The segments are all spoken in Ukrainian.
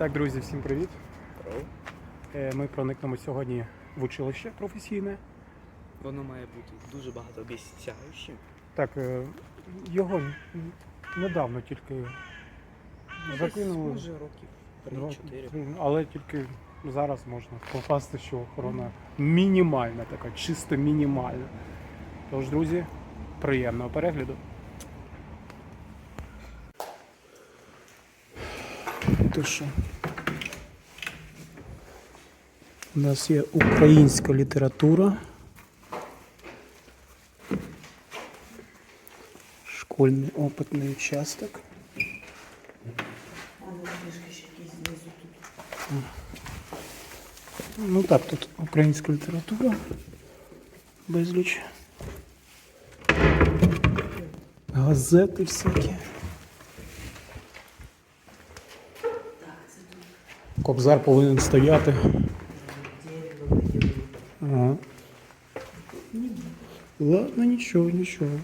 Так, друзі, всім привіт. Е, Ми проникнемо сьогодні в училище професійне. Воно має бути дуже багато обіцяючим. Так, е, його недавно тільки закинули. Може років 3-4. Але тільки зараз можна попасти, що охорона мінімальна така, чисто мінімальна. Тож, друзі, приємного перегляду. То? У нас є українська література. Школьний опитний участок. Ну так, тут українська література. Безліч. Газети всякі. Кобзар повинен стояти. Ага. Ладно, нічого, нічого.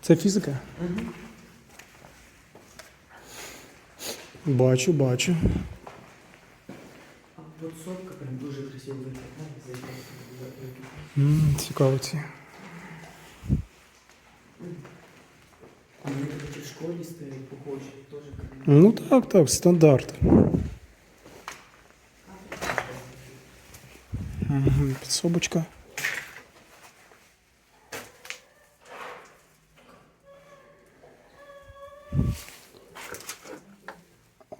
Це фізика? Бачу, бачу. А прям дуже красиво виглядає. Цікаво ці. А вони такі в школі стоять, похожі, теж круто. Ну так, так, стандарт. Мгм, Підсобочка.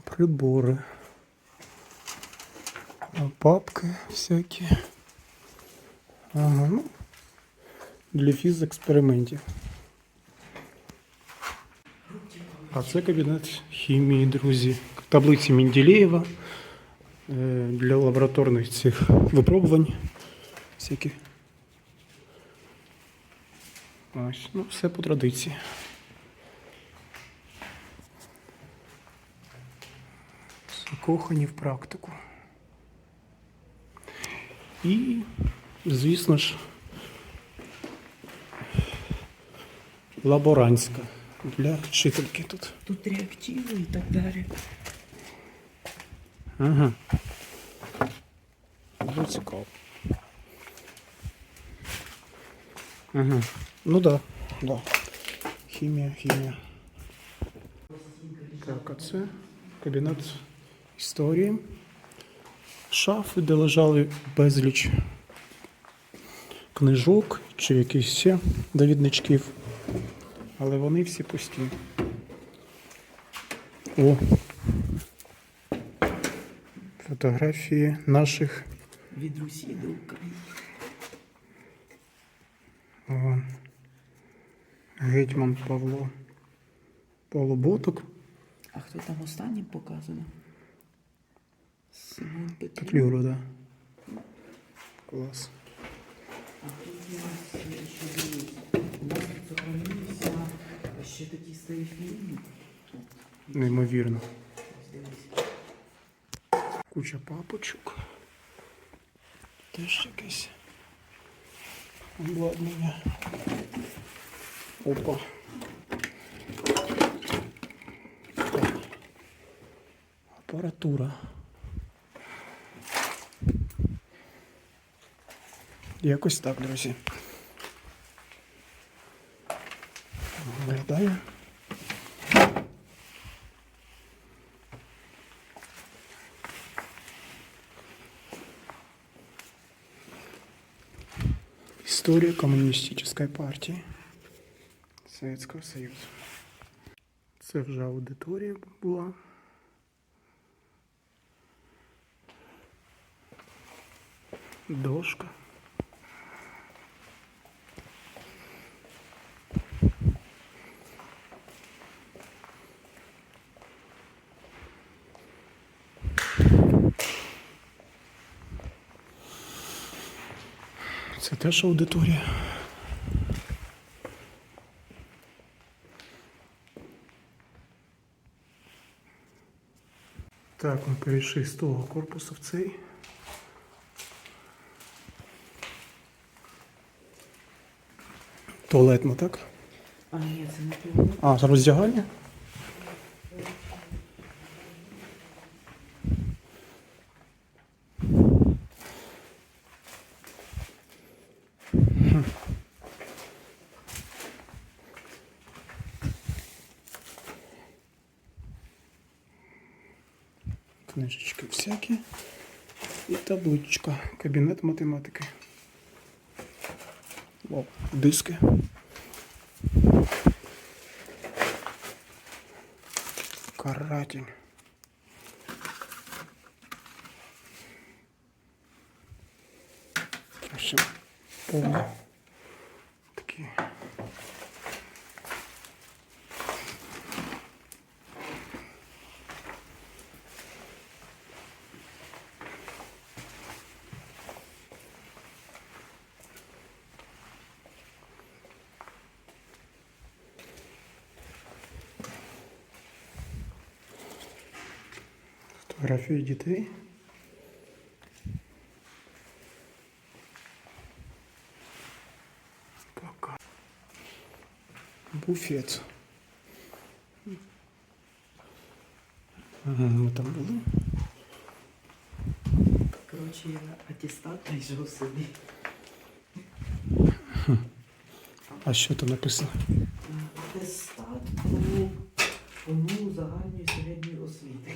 Прибори. А Папки всякі. Ага, ну, для фізекспериментів. А це кабінет хімії, друзі. Таблиці Менделєєва е, для лабораторних цих випробувань. Всяких. Ось, ну, все по традиції. Закохані в практику. І, звісно ж, лаборантська для вчительки тут. Тут реактиви і так далі. Ага. Дуже цікаво. Ага. Ну да, да. Хімія, хімія. Так, а це кабінет історії. Шафи, де лежали безліч книжок чи якихось ще довідничків. Але вони всі пусті. О, Фотографії наших Від Русі до України. о, гетьман Павло Павло Боток, А хто там останнім показано? Симон Петлюра. Петлюра, да. Клас. А тут у нас є ще ще такі старі фільми. Неймовірно. Дивись. Куча папочок. Теж якесь обладнання. Опа. Апаратура. Якось так, друзі. Виглядає. История коммунистической партии Советского Союзу. Це вже аудиторія була. Дошка. Це теж аудиторія. Так, ми перейшли з того корпусу в цей. Туалетно, так? А ні, це не туалет. А, роздягальня? книжечки всякі. І табличка. Кабінет математики. Вау, диски. Каратель. В общем, повно. Фотографії дітей. Пока. Буфет. Ага, ми там були. Коротше, я атестат знайшов собі. А що там написано? Атестат про повну загальної середньої освіти.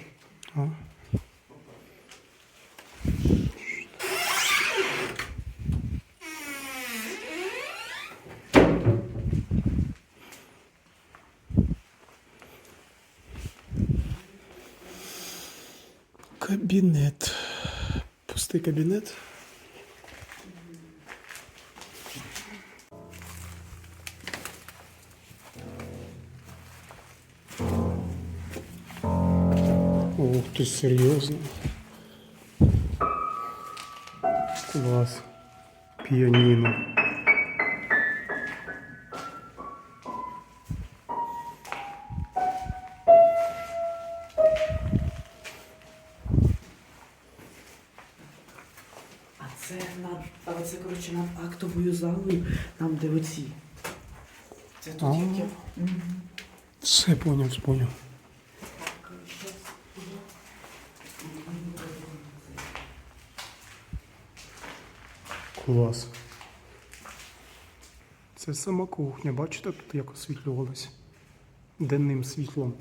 Кабінет. Пустий кабінет. Ух ты, серьезно. Класс. Пианино. Коротше, над актовою залою, там, де оці. Це тут А. яке. Все. Щас буде. Клас. Це сама кухня. Бачите, тут як освітлювалось денним світлом.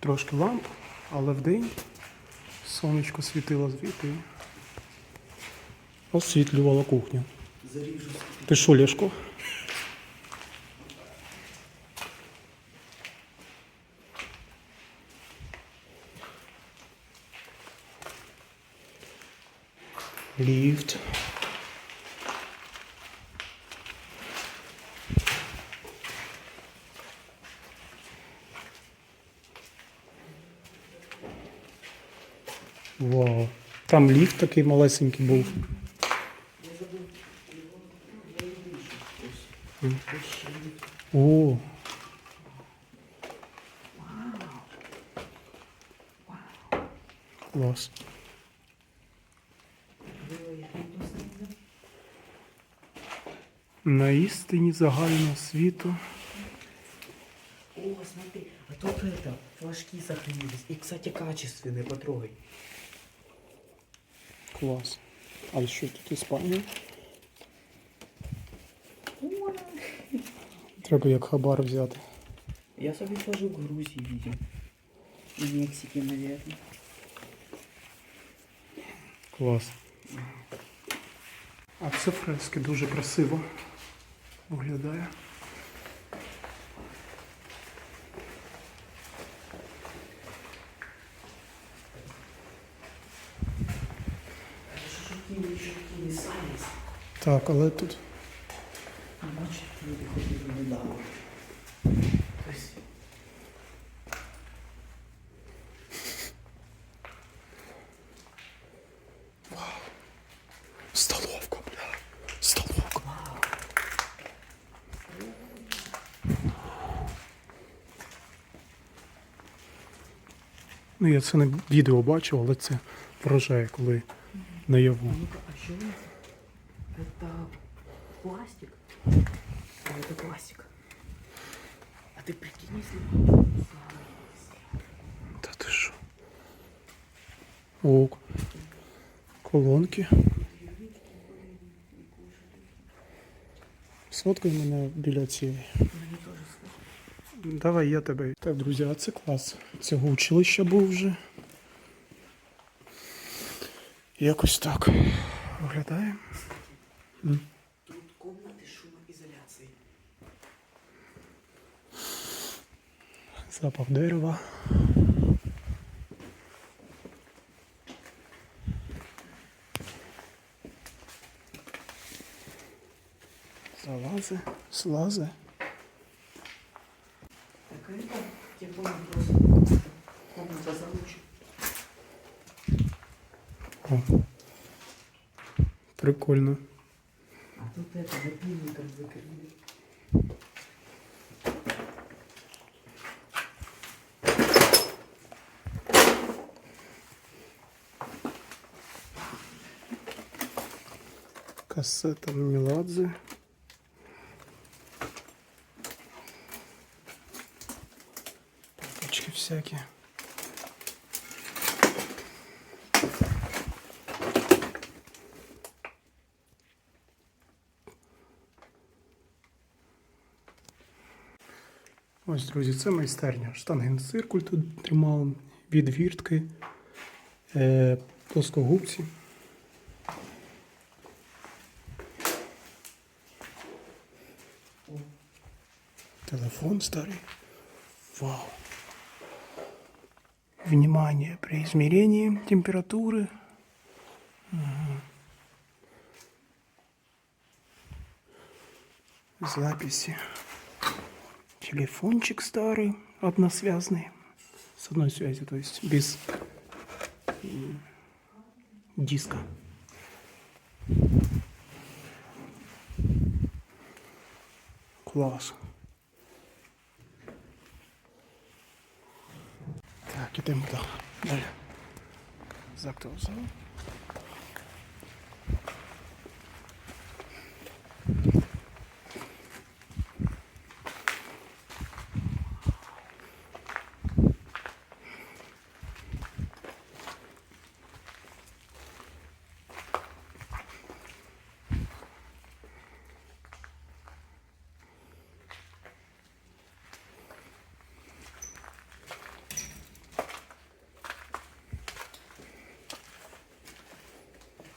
Трошки ламп, але вдень сонечко світило звідти. Освітлювала кухню. Ти що, Лешко? Ліфт. Вау. Там ліфт такий малесенький був. Я забув його, я її більше. Ось. Мгм. Ось ще є. О, клас. На істині загального світу. О, смотри, а тут это, флажки сохранились. И, кстати, качественные, потрогай. Клас. А що тут і Треба як хабар взяти. Я собі хожу в Грузии видел. И в Мексике, наверное. Клас. А це фрески дуже красиво виглядає. Так, але тут А бачиш, столовка, бля. Столовка. Ну, я це на відео бачив, але це вражає, коли наяву. а ну-ка, а что это? Это пластик? Это пластик. А ты прикинь, если... Та ти що? О, колонки. Сфоткай мене біля цієї. Давай я тебе. Так, друзі, а це клас. Цього училища був вже. Якось так виглядає. Запах дерева. Залази, слази. Так это, я понял, просто комната заручек. О. Прикольно. А тут это напильником закрыли. Кассета Меладзе. Папочки всякие. Ось, друзі, це майстерня. Штангенциркуль тут тримав, відвіртки, е, плоскогубці. Телефон старый. Вау. Внимание при измерении температуры. Ага. Записи. Телефончик старый, односвязный. С одной связи, то есть без диска. Клас. Так, ідемо так. Далі. За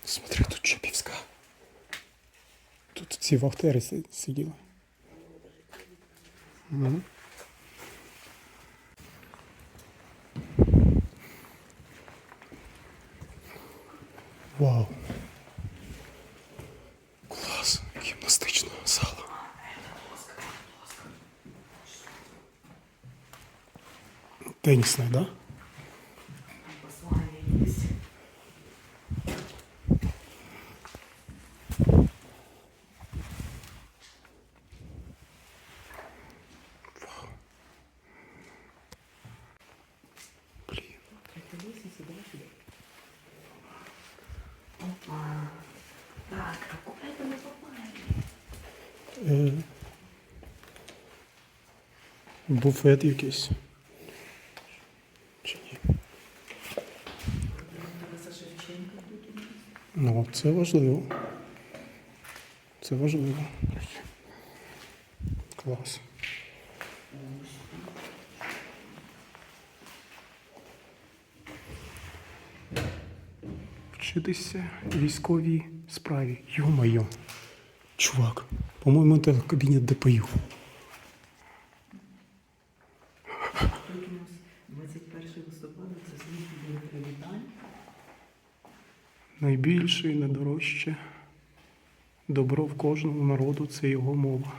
Смотри, тут Чепівська. Тут ці вахтери сиділи. Мгм. Вау. Клас. Гімнастична зала. Тенісна, да? Буфет якийсь. Чи ні? Ну, це важливо. Це важливо. Клас. Вчитися військовій справі. Йо-моє. Чувак, по-моєму, це кабінет ДПЮ. Тут у нас 21 листопада, це звіт привітань. Найбільше і найдорожче добро в кожному народу це його мова.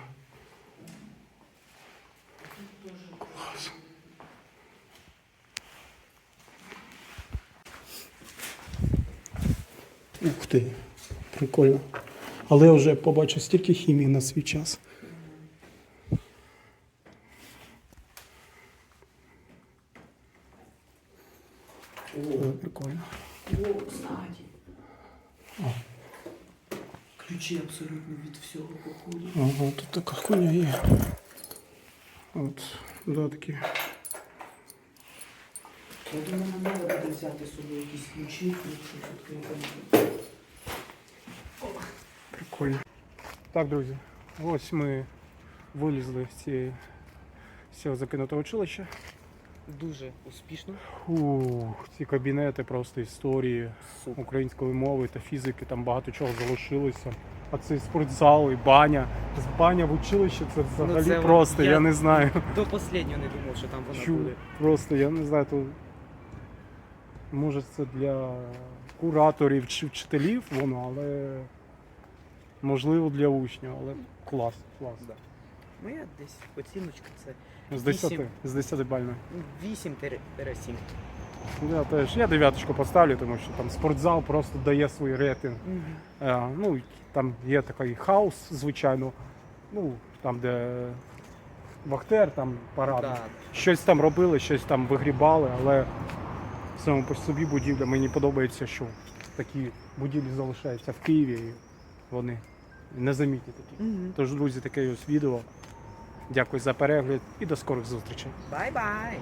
Ух ти, прикольно. Але я вже побачив стільки хімії на свій час. Е, Прикольно. О, кстати. Ключі абсолютно від всього походу. Ага, тут така хуйня є. От, да, такі. Я думаю, нам треба буде взяти з собою якісь ключі, якщо відкрити. Прикольно. Так, друзі, ось ми вилізли з цієї з закинутого училища. Дуже успішно. Ух, ці кабінети просто історії Супер. української мови та фізики, там багато чого залишилося. А цей спортзал і баня. З баня в училище це взагалі Ну, це просто, я... я- не знаю. До останнього не думав, що там вона Чу, буде. просто я не знаю, то може це для кураторів чи вчителів воно, але можливо для учнів, але клас, клас. Да. Моя десь оціночка це З 10, Вісім. з 10 бальної. 8-7. Я теж я дев'яточку поставлю, тому що там спортзал просто дає свій рейтинг. Е, ну, і там є такий хаос, звичайно. Ну, там, де Бахтер, там парад. Да. Щось там робили, щось там вигрібали, але саме по собі будівля мені подобається, що такі будівлі залишаються в Києві і вони незамітні такі. Тож, друзі, таке ось відео. Дякую за перегляд і до скорих зустрічей. Бай-бай!